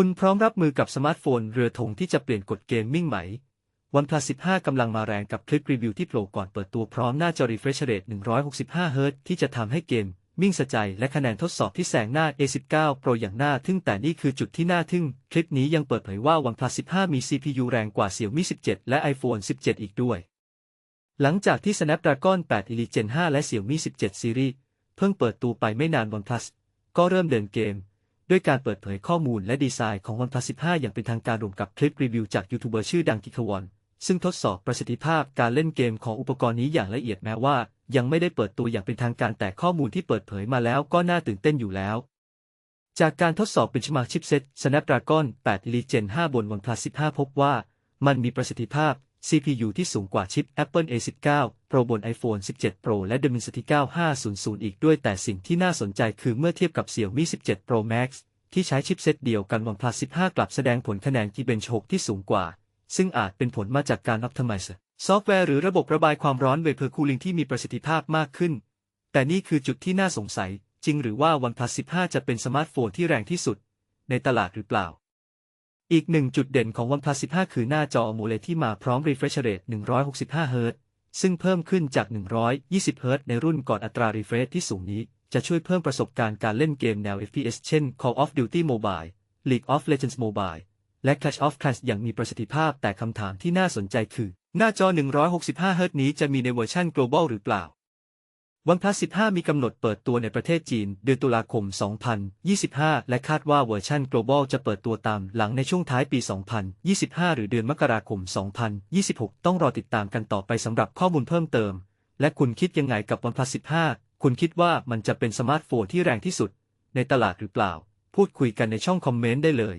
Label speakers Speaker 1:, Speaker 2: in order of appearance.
Speaker 1: คุณพร้อมรับมือกับสมาร์ทโฟนเรือธงที่จะเปลี่ยนกฎเกมมิ่งไหม OnePlus 15กำลังมาแรงกับคลิปรีวิวที่โผล่ก่อนเปิดตัวพร้อมหน้าจอ refresh rate 165 Hz ที่จะทำให้เกมมิ่งสะใจและคะแนนทดสอบที่แซงหน้า A19 Pro อย่างน่าทึ่งแต่นี่คือจุดที่น่าทึ่ง คลิปนี้ยังเปิดเผยว่า OnePlus 15 มี CPU แรงกว่า Xiaomi 17 และ iPhone 17 อีกด้วย หลังจากที่ Snapdragon 8 Elite Gen 5 และ Xiaomi 17 Series เพิ่งเปิดตัวไปไม่นาน OnePlus ก็เริ่มเดินเกม ด้วยการเปิดเผยข้อมูลและดีไซน์ของ OnePlus 15อย่างเป็นทางการรวมกับคลิปรีวิวจากยูทูบเบอร์ชื่อดังกิคาวอนซึ่งทดสอบประสิทธิภาพการเล่นเกมของอุปกรณ์นี้อย่างละเอียดแม้ว่า ยังไม่ได้เปิดตัวอย่างเป็นทางการแต่ข้อมูลที่เปิดเผยมาแล้วก็น่าตื่นเต้นอยู่แล้ว จากการทดสอบเป็นชมาชิปเซ็ต Snapdragon 8 Elite Gen 5 บน OnePlus 15พบว่า มันมีประสิทธิภาพ CPU ที่สูงกว่าชิป Apple A19 Pro บน iPhone 17 Pro และ Dimensity 9500 อีกด้วยแต่สิ่งที่น่าสนใจคือเมื่อเทียบกับ Xiaomi 17 Pro Max ที่ใช้ชิปเซตเดียวกัน OnePlus 15 กลับแสดงผลคะแนน Geekbench 6 ที่สูงกว่า ซึ่งอาจเป็นผลมาจากการ Optimize ซอฟต์แวร์หรือระบบระบายความร้อน Vapor Cooling ที่มีประสิทธิภาพมากขึ้น แต่นี่คือจุดที่น่าสงสัย จริงหรือว่า OnePlus 15 จะเป็นสมาร์ทโฟนที่แรงที่สุด ในตลาดหรือเปล่า อีกหนึ่งจุดเด่นของ OnePlus 15 คือหน้าจอ AMOLED ที่มาพร้อม refresh rate 165 Hz ซึ่งเพิ่มขึ้นจาก 120 Hz ในรุ่นก่อนอัตรา refresh ที่สูงนี้ จะช่วยเพิ่มประสบการณ์การเล่นเกมแนว FPS เช่น Call of Duty Mobile League of Legends Mobile และ Clash of Clans อย่างมีประสิทธิภาพแต่คำถามที่น่าสนใจคือ หน้าจอ 165 Hz นี้จะมีในเวอร์ชัน global หรือเปล่า OnePlus 15 มีกำหนดเปิดตัวในประเทศจีน เดือนตุลาคม 2025 และคาดว่าเวอร์ชัน global จะเปิดตัวตามหลังในช่วงท้ายปี 2025 หรือเดือนมกราคม 2026 ต้องรอติดตามกันต่อไปสำหรับข้อมูลเพิ่มเติม และคุณคิดยังไงกับ OnePlus 15 คุณคิดว่ามันจะเป็นสมาร์ทโฟนที่แรงที่สุด ในตลาดหรือเปล่า พูดคุยกันในช่องคอมเมนต์ได้เลย